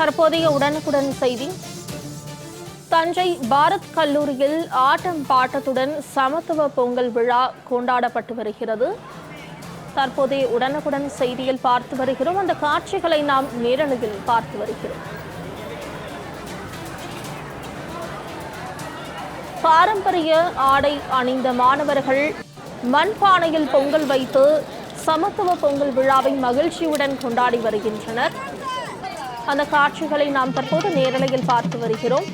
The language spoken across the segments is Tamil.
தற்போதைய உடனுக்குடன் செய்தி. தஞ்சை பாரத் கல்லூரியில் ஆட்டம் பாட்டத்துடன் சமத்துவ பொங்கல் விழா கொண்டாடப்பட்டு வருகிறது. தற்போதைய உடனுக்குடன் செய்தியில் பார்த்து வருகிறோம். அந்த காட்சிகளை நாம் நேரலையில் பார்த்து வருகிறோம். பாரம்பரிய ஆடை அணிந்த மாணவர்கள் மண்பானையில் பொங்கல் வைத்து சமத்துவ பொங்கல் விழாவை மகிழ்ச்சியுடன் கொண்டாடி வருகின்றனர். அந்த காட்சிகளை நாம் தற்போது நேரலையில் பார்த்து வருகிறோம்.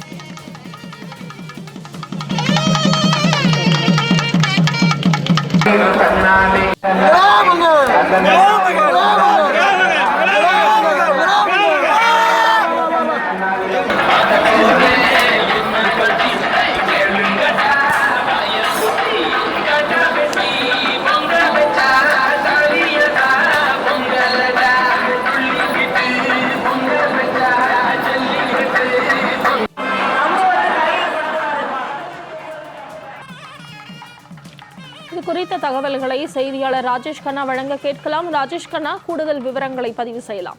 இது குறித்த தகவல்களை செய்தியாளர் ராஜேஷ் கண்ணா வழங்க கேட்கலாம். ராஜேஷ் கண்ணா கூடுதல் விவரங்களை பதிவு செய்யலாம்.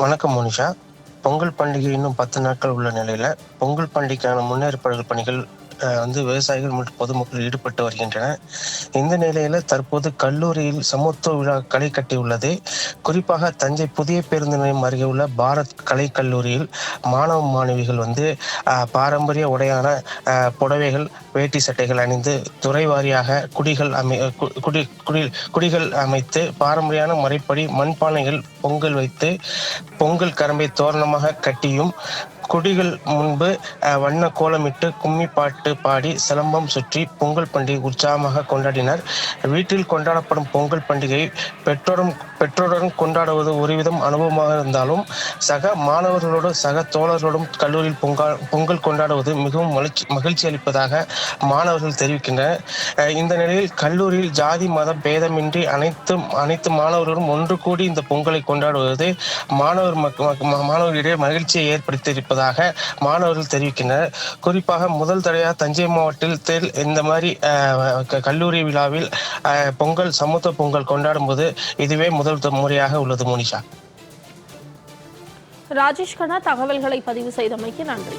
வணக்கம் மோனிஷா. பொங்கல் பண்டிகை இன்னும் பத்து நாட்கள் உள்ள நிலையில பொங்கல் பண்டிகைக்கான முன்னேற்பாடுகள் பணிகள் வந்து விவசாயிகள் மற்றும் பொதுமக்கள் ஈடுபட்டு வருகின்றனர். இந்த நிலையில தற்போது கல்லூரியில் சமத்துவ விழா களை கட்டியுள்ளது. குறிப்பாக தஞ்சை புதிய பேருந்து நிலையம் அருகே உள்ள பாரத் கலை கல்லூரியில் மாணவ மாணவிகள் வந்து பாரம்பரிய உடையான புடவைகள் வேட்டி சட்டைகள் அணிந்து துறை வாரியாக குடிகள் அமை குடி குடி குடிகள் அமைத்து பாரம்பரியான முறைப்படி மண்பானைகள் பொங்கல் வைத்து பொங்கல் கரம்பை தோரணமாக கட்டியும் குடிகள் முன்பு வண்ண கோலமிட்டு கும்மி பாட்டு பாடி சிலம்பம் சுற்றி பொங்கல் பண்டிகை உற்சாகமாக கொண்டாடினர். வீட்டில் கொண்டாடப்படும் பொங்கல் பண்டிகை பெற்றோரும் பெற்றோருடன் கொண்டாடுவது ஒருவிதம் அனுபவமாக இருந்தாலும் சக மாணவர்களோடு சக தோழர்களோடும் கல்லூரியில் பொங்கல் பொங்கல் கொண்டாடுவது மிகவும் மகிழ்ச்சி மகிழ்ச்சி அளிப்பதாக மாணவர்கள் தெரிவிக்கின்றனர். இந்த நிலையில் கல்லூரியில் ஜாதி மத பேதமின்றி அனைத்து அனைத்து மாணவர்களும் ஒன்று கூடி இந்த பொங்கலை கொண்டாடுவது மாணவர் மாணவர்களிடையே மகிழ்ச்சியை ஏற்படுத்தியிருப்பதாக மாணவர்கள் தெரிவிக்கின்றனர். குறிப்பாக முதல் தடையாக தஞ்சை மாவட்டத்தில் இந்த மாதிரி கல்லூரி விழாவில் பொங்கல் சமத்துவ பொங்கல் கொண்டாடும் போது இதுவே முதல் முறையாக உள்ளது மோனிஷா. ராஜேஷ் கண்ணா தகவல்களை பதிவு செய்தமைக்கு நன்றி.